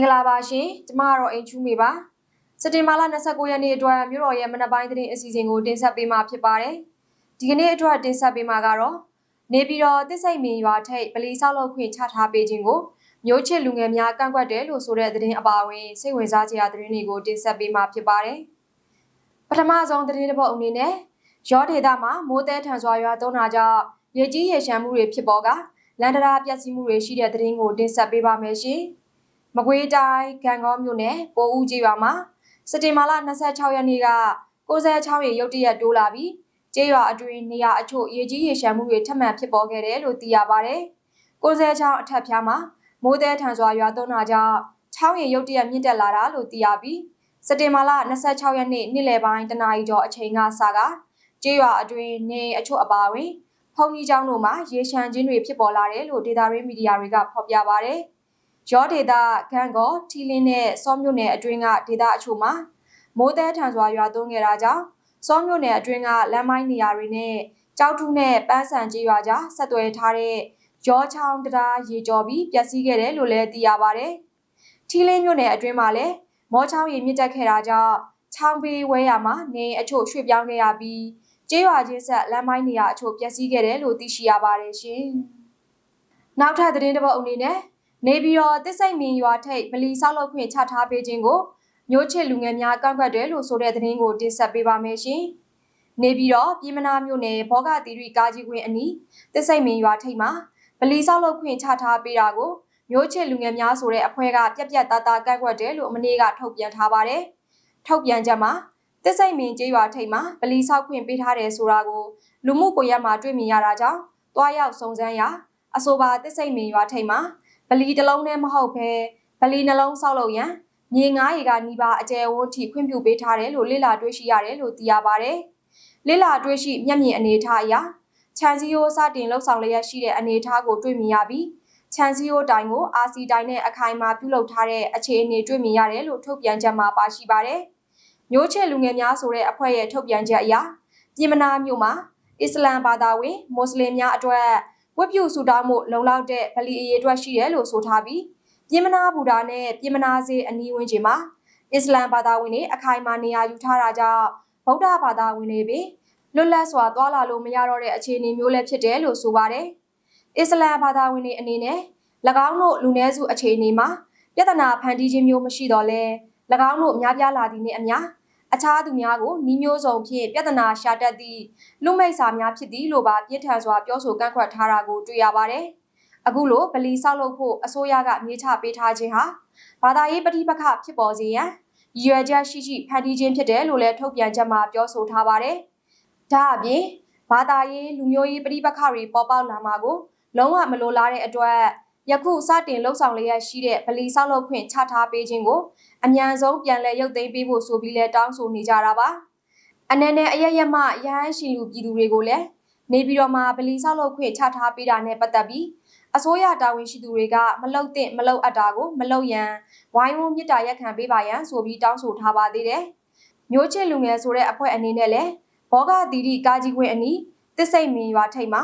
င်္ဂလာပါရှင်ကျမကတော့အိမ်ချူးမေပါစက်တင်ဘာလ29ရက်နေ့အတွက်မြို့တော်ရဲ့မနက်ပိုင်းသတင်းအစီအစဉ်ကိုတင်ဆက်ပေးမှာဖြစ်ပါတယ်ဒီကနေ့အတွက်တင်ဆက်ပေးမှာကတော့နေပြည်တော်တစ်စိတ်မင်ရွာထိပ်ပလီဆောက်လုပ်ခွင့်ချထားပေးခြင်းကိုမျိုးချစ်လူငယ်များကန့်ကွက်တယ်လို့ဆိုတဲ့သတင်းအပါအဝင်စိတ်ဝင်စားစရာသတင်းတွေကိုတင်ဆက်ပေးမှာဖြစ်ပါတယ်ပထမဆုံးသတင်းတစ်ပုဒ်အနေနဲ့ရောဒေတာမှာမိုးတဲထန်စွာရွာသွန်းတာကြောင့်ရေကြီးရေရှမ်းမှုတွေဖြစ်ပေါ်ကလန်ဒရာပျက်စီးမှုတွေရှိတဲ့သတင်းကိုတင်ဆက်ပေးပါမယ်ရှင်။ မကွေးတိုင်းကံကောမြို့နယ်ပိုဦးကြီးရွာမှာစက်တင်ဘာလ26ရက်နေ့က96ရေရုတ်တရက်တိုးလာပြီးကျေးရွာအတွင်းနေရာအချို့ရေကြီးရေရှမ်းမှုတွေထပ်မံဖြစ်ပေါ်ခဲ့တယ်လို့သိရပါဗျ။96အထက်ဖျားမှာမိုးတဲထန်စွာရွာသွန်းတာကြောင့်6ရေရုတ်တရက်မြင့်တက်လာတာလို့သိရပြီးစက်တင်ဘာလ26ရက်နေ့နေ့လယ်ပိုင်းတနာရီကျော်အချိန်ကစကကျေးရွာအတွင်းနေအချို့အပါအဝင်ဖုန်ကြီးကျောင်းတို့မှာရေရှမ်းခြင်းတွေဖြစ်ပေါ်လာတယ်လို့ဒေတာရင်းမီဒီယာတွေကဖော်ပြပါဗျ။ ရောဒေတာဂန်ကောထီလင်းနဲ့စောမြို့နယ်အတွင်းကဒေတာအချို့မှာမိုးတဲထန်စွာရွာသွန်းခဲ့တာကြောင့်စောမြို့နယ်အတွင်းကလမ်းမိုင်းနေရာတွေနဲ့ကြောက်ထုနဲ့ပန်းဆန်ကြီးရွာကြားဆက်သွယ်ထားတဲ့ရောချောင်းတရားရေကျော်ပြီးပျက်စီးခဲ့တယ်လို့လည်းသိရပါဗျ။ထီလင်းမြို့နယ်အတွင်းမှာလည်းမောချောင်းရေမြင့်တက်ခဲ့တာကြောင့်ချောင်းပေးဝဲရမှာနေအချို့ရွှေ့ပြောင်းခဲ့ရပြီးကျေးရွာချင်းဆက်လမ်းမိုင်းနေရာအချို့ပျက်စီးခဲ့တယ်လို့သိရှိရပါတယ်ရှင်။နောက်ထပ်သတင်းတစ်ပုဒ်အနေနဲ့ နေပြည်တော်တစ်စိတ်မင်ရွာထိပ်ဗလီဆောက်လုပ်ခွင့်ချထားပေးခြင်းကိုမျိုးချစ်လူငယ်များကန့်ကွက်တယ်လို့ဆိုတဲ့သတင်းကိုတင်ဆက်ပေးပါမယ်ရှင်။နေပြည်တော်ပြည်မနာမြို့နယ်ဘောဂတိရိကာကြီးကွင်းအနီးတစ်စိတ်မင်ရွာထိပ်မှာဗလီဆောက်လုပ်ခွင့်ချထားပေးတာကိုမျိုးချစ်လူငယ်များဆိုတဲ့အဖွဲ့ကပြက်ပြက်သားသားကန့်ကွက်တယ်လို့မနေ့ကထုတ်ပြန်ထားပါတယ်။ထုတ်ပြန်ချက်မှာသစ်စိတ်မင်းကျေးရွာထိပ်မှာဗလီဆောက်ခွင့်ပေးထားတယ်ဆိုတာကိုလူမှုကွန်ရက်မှာတွေ့မြင်ရတာကြောင့်တွားရောက်စုံစမ်းရာအဆိုပါသစ်စိတ်မင်းရွာထိပ်မှာ ဗလီတစ်လုံးနဲ့မဟုတ်ဘဲဗလီနှလုံးဆောက်လုပ်ရန်မြေငားရီကနီးပါအကျယ်ဝန်းထိခွင့်ပြုပေးထားတယ်လို့လေ့လာတွေ့ရှိရတယ်လို့သိရပါတယ်။လေ့လာတွေ့ရှိမျက်မြင်အနေအထားအရခြံစည်းရိုးစတင်လှုပ်ဆောင်လျက်ရှိတဲ့အနေအထားကိုတွေ့မြင်ရပြီးခြံစည်းရိုးတိုင်ကို RC တိုင်နဲ့အခိုင်အမာပြုလုပ်ထားတဲ့အခြေအနေတွေ့မြင်ရတယ်လို့ထုတ်ပြန်ချက်မှာပါရှိပါတယ်။မျိုးချစ်လူငယ်များဆိုတဲ့အဖွဲ့ရဲ့ထုတ်ပြန်ချက်အရပြည်မနာမြို့မှာအစ္စလမ်ဘာသာဝင်မွတ်စလင်များအတွက် ဝတ်ပြုဆုတောင်းမှုလုံလောက်တဲ့ဗလီအရေးအတွက်ရှိတယ်လို့ဆိုထားပြီးပြည်မနာဘူတာနဲ့ပြည်မနာစေအနီးဝန်းကျင်မှာအစ္စလမ်ဘာသာဝင်တွေအခိုင်အမာနေရာယူထားတာကြောင့်ဗုဒ္ဓဘာသာဝင်တွေပဲလွတ်လပ်စွာသွားလာလို့မရတော့တဲ့အခြေအနေမျိုးလည်းဖြစ်တယ်လို့ဆိုပါတယ်။အစ္စလမ်ဘာသာဝင်တွေအနေနဲ့၎င်းတို့လူနည်းစုအခြေအနေမှာပြဿနာဖန်တီးခြင်းမျိုးမရှိတော့လဲ၎င်းတို့များပြားလာသည်နှင့်အမျှ အခြားသူများကိုနှီးမျိုးစုံဖြင့်ပြဿနာရှာတတ်သည့်လူမိတ်စာများဖြစ်သည်လို့ပါပြစ်ထန်စွာပြောဆိုကန့်ကွက်ထားတာကိုတွေ့ရပါတယ်။အခုလိုဗလီဆောက်လုပ်ဖို့အစိုးရကမြေချပေးထားခြင်းဟာဘာသာရေးပဋိပက္ခဖြစ်ပေါ်စေရန်ရည်ရွယ်ချက်ရှိရှိဖန်တီးခြင်းဖြစ်တယ်လို့လည်းထုတ်ပြန်ချက်မှာပြောဆိုထားပါတယ်။ဒါအပြင်ဘာသာရေးလူမျိုးရေးပဋိပက္ခတွေပေါ်ပေါက်လာမှာကိုလုံးဝမလိုလားတဲ့အတွက် ယခုစတင်လှုပ်ဆောင်လျက်ရှိတဲ့ဗလီဆောက်လုပ်ခွင့်ချထားပေးခြင်းကိုအမြန်ဆုံးပြန်လည်ရုပ်သိမ်းပေးဖို့ဆိုပြီးလဲတောင်းဆိုနေကြတာပါအနေနဲ့အရရမရဟန်းရှင်လူပြည်သူတွေကိုလည်းနေပြည်တော်မှာဗလီဆောက်လုပ်ခွင့်ချထားပေးတာနဲ့ပတ်သက်ပြီးအစိုးရတာဝန်ရှိသူတွေကမလုတ်သင့်မလုတ်အပ်တာကိုမလုတ်ရန်ဝိုင်းဝန်းမြစ်တာရက်ခံပေးပါရန်ဆိုပြီးတောင်းဆိုထားပါသေးတယ်မျိုးချစ်လူငယ်ဆိုတဲ့အဖွဲ့အနေနဲ့လည်းဘောဂတီတီကာကြီးခွင့်အနီးတစ်စိတ်မင်ရွာထိပ်မှာ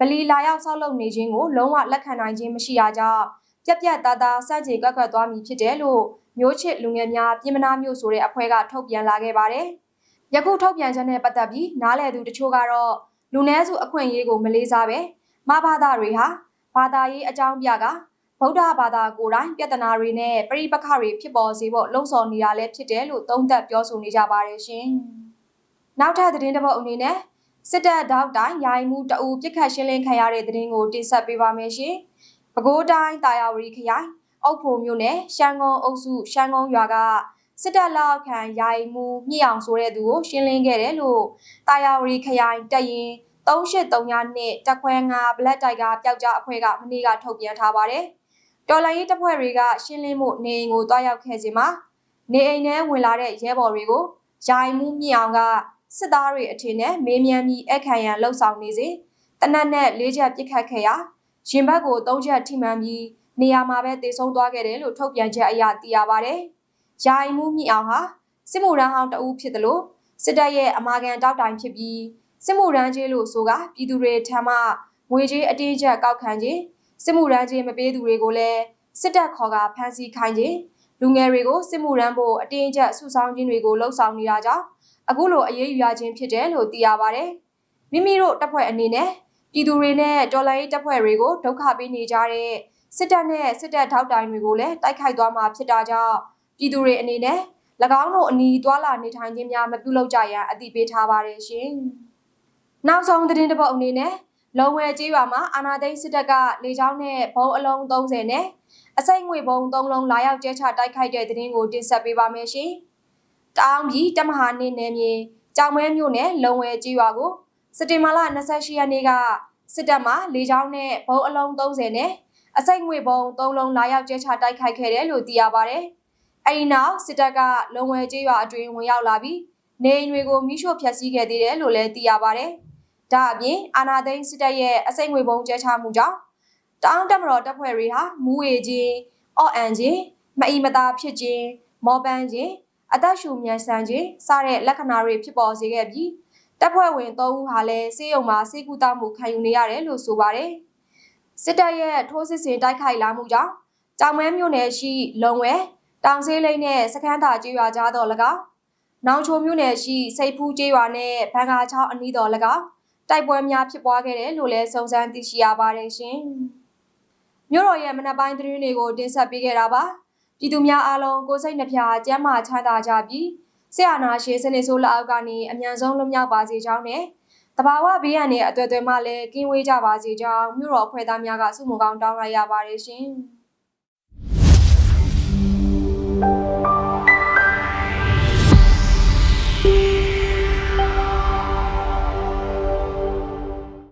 ဗလီလာရောက်ဆောက်လုပ်နေခြင်းကိုလုံးဝလက်ခံနိုင်ခြင်းမရှိတာကြောင့်ပြက်ပြက်သားသားစန့်ကျင်ကက်ကက်သွားမည်ဖြစ်တယ်လို့မျိုးချစ်လူငယ်များပြည်မနာမျိုးဆိုတဲ့အဖွဲ့ကထုတ်ပြန်လာခဲ့ပါတယ်။ယခုထုတ်ပြန်ချက်နဲ့ပတ်သက်ပြီးနားလည်သူတချို့ကတော့လူနည်းစုအခွင့်အရေးကိုမလေးစားပဲမဘာသာတွေဟာဘာသာရေးအကြောင်းပြကဗုဒ္ဓဘာသာကိုယ်တိုင်ပြဿနာတွေနဲ့ပြိပခတွေဖြစ်ပေါ်စေဖို့လှုံ့ဆော်နေတာလည်းဖြစ်တယ်လို့သုံးသပ်ပြောဆိုနေကြပါတယ်ရှင်။နောက်ထပ်သတင်းတစ်ပုဒ်အနေနဲ့ စစ်တပ်တောက်တိုင်းရိုင်မှုတအူပြစ်ခတ်ရှင်းလင်းခံရတဲ့သတင်းကိုတင်ဆက်ပေးပါမယ်ရှင်။ပဲခူးတိုင်းတာယာဝတီခရိုင်အုတ်ဖို့မြို့နယ်ရှမ်းကုန်းအုပ်စုရှမ်းကုန်းရွာကစစ်တပ်လောက်ခံရိုင်မှုမြင့်အောင်ဆိုတဲ့သူကိုရှင်းလင်းခဲ့တယ်လို့တာယာဝတီခရိုင်တရင်383ညနှစ်တက်ခွဲ9 Black Tiger ပျောက်ကြားအဖွဲ့ကမနေ့ကထုတ်ပြန်ထားပါတယ်။တော်လိုင်းရေးတပ်ဖွဲ့တွေကရှင်းလင်းမှုနေအိမ်ကိုတွားရောက်ခဲ့စဉ်မှာနေအိမ်ထဲဝင်လာတဲ့ရဲဘော်တွေကိုရိုင်မှုမြင့်အောင်က စစ်သားတွေအထင်နဲ့မေးမြန်းပြီးအခမ်းရန်လှုပ်ဆောင်နေစဉ်တနက်နဲ့လေးချက်ပစ်ခတ်ခဲ့ရာရင်ဘတ်ကိုသုံးချက်ထိမှန်ပြီးနေရာမှာပဲတေဆုံးသွားခဲ့တယ်လို့ထုတ်ပြန်ချက်အရသိရပါဗျ။ယာယီမှုမြင့်အောင်ဟာစစ်မှုရန်ဟောင်းတအူးဖြစ်တယ်လို့စစ်တပ်ရဲ့အမာခံတောက်တိုင်ဖြစ်ပြီးစစ်မှုရန်ကြီးလို့ဆိုကပြည်သူတွေထံမှငွေကြေးအတင်းကျပ်ကောက်ခံခြင်းစစ်မှုရန်ကြီးမပေးသူတွေကိုလည်းစစ်တပ်ခေါ်ကဖမ်းဆီးခိုင်းခြင်းလူငယ်တွေကိုစစ်မှုရမ်းဖို့အတင်းအကျပ်ဆူဆောင်းခြင်းတွေကိုလှုံ့ဆော်နေတာကြောင့် အခုလိုအရေးယူရခြင်းဖြစ်တယ်လို့သိရပါတယ်။မိမိတို့တပ်ဖွဲ့အနေနဲ့ပြည်သူတွေနဲ့တော်လှန်ရေးတပ်ဖွဲ့တွေကိုဒုက္ခပေးနေကြတဲ့စစ်တပ်နဲ့စစ်တပ်ထောက်တိုင်တွေကိုလည်းတိုက်ခိုက်သွားမှာဖြစ်တာကြောင့်ပြည်သူတွေအနေနဲ့၎င်းတို့အနီးသွာလာနေထိုင်ခြင်းများမပြုလုပ်ကြရန်အသိပေးထားပါတယ်ရှင်။နောက်ဆုံးသတင်းတစ်ပုဒ်အနေနဲ့လုံဝဲကျေးရွာမှာအာနာသိန်းစစ်တပ်ကလေကြောင်းနဲ့ဘုံအလုံး30နဲ့အစိမ့်ငွေဘုံ3လုံးလာရောက်ကျဲချတိုက်ခိုက်တဲ့သတင်းကိုတင်ဆက်ပေးပါမယ်ရှင်။ တောင်ပြည်တမဟာနေနယ်မြေကြောင်မဲမြို့နယ်လုံဝဲကျေးရွာကိုစက်တင်ဘာလ28ရက်နေ့ကစစ်တပ်မှလေကြောင်းနဲ့ဘုံအလုံး30နဲ့အစိမ့်ငွေဘုံ3လုံးလာရောက်ကျဲချတိုက်ခိုက်ခဲ့တယ်လို့သိရပါတယ်။အဲဒီနောက်စစ်တပ်ကလုံဝဲကျေးရွာအတွင်းဝင်ရောက်လာပြီးနေအိမ်တွေကိုမိရှို့ဖျက်ဆီးခဲ့သေးတယ်လို့လည်းသိရပါတယ်။ဒါအပြင်အာနာသိန်းစစ်တပ်ရဲ့အစိမ့်ငွေဘုံကျဲချမှုကြောင့်တောင်တက်မတော်တပ်ဖွဲ့တွေဟာမူဝေခြင်းအော့အန်ခြင်းမအီမသာဖြစ်ခြင်းမော်ပန်းခြင်း အသက်ရှူမြန်ဆန်ခြင်းစတဲ့လက္ခဏာတွေဖြစ်ပေါ်စေခဲ့ပြီးတပ်ဖွဲ့ဝင်၃ဦးဟာလည်းစေယုံမှာစေကူတာမှုခံယူနေရတယ်လို့ဆိုပါတယ်။စစ်တပ်ရဲ့ထိုးစစ်ဆင်တိုက်ခိုက်လာမှုကြောင့်ကြောင်မဲမြို့နယ်ရှိလုံဝဲတောင်ဆေးလိမ့်နဲ့စခန်းသာကျေးရွာကြားတော်၎င်းနောင်ချိုမြို့နယ်ရှိစိတ်ဖူးကျေးရွာနဲ့ဘန်ကာချောင်းအနီးတော်၎င်းတိုက်ပွဲများဖြစ်ပွားခဲ့တယ်လို့လည်းစုံစမ်းသိရှိရပါတယ်ရှင်။မြို့တော်ရဲ့မနက်ပိုင်းသတင်းတွေကိုတင်ဆက်ပေးခဲ့တာပါ။ ပြည်သူများအားလုံးကိုယ်စိတ်နှဖျားကျန်းမာချမ်းသာကြပြီးဆရာနာရှင်စနစ်ဆိုးလက်အောက်ကနေအမြန်ဆုံးလွတ်မြောက်ပါစေကြောင်းနဲ့တဘာဝဘေးရန်နဲ့အတွေ့အကြုံမှလည်းကင်းဝေးကြပါစေကြောင်းမြို့တော်အဖွဲ့သားများကဆုမွန်ကောင်းတောင်းလိုက်ရပါတယ်ရှင်။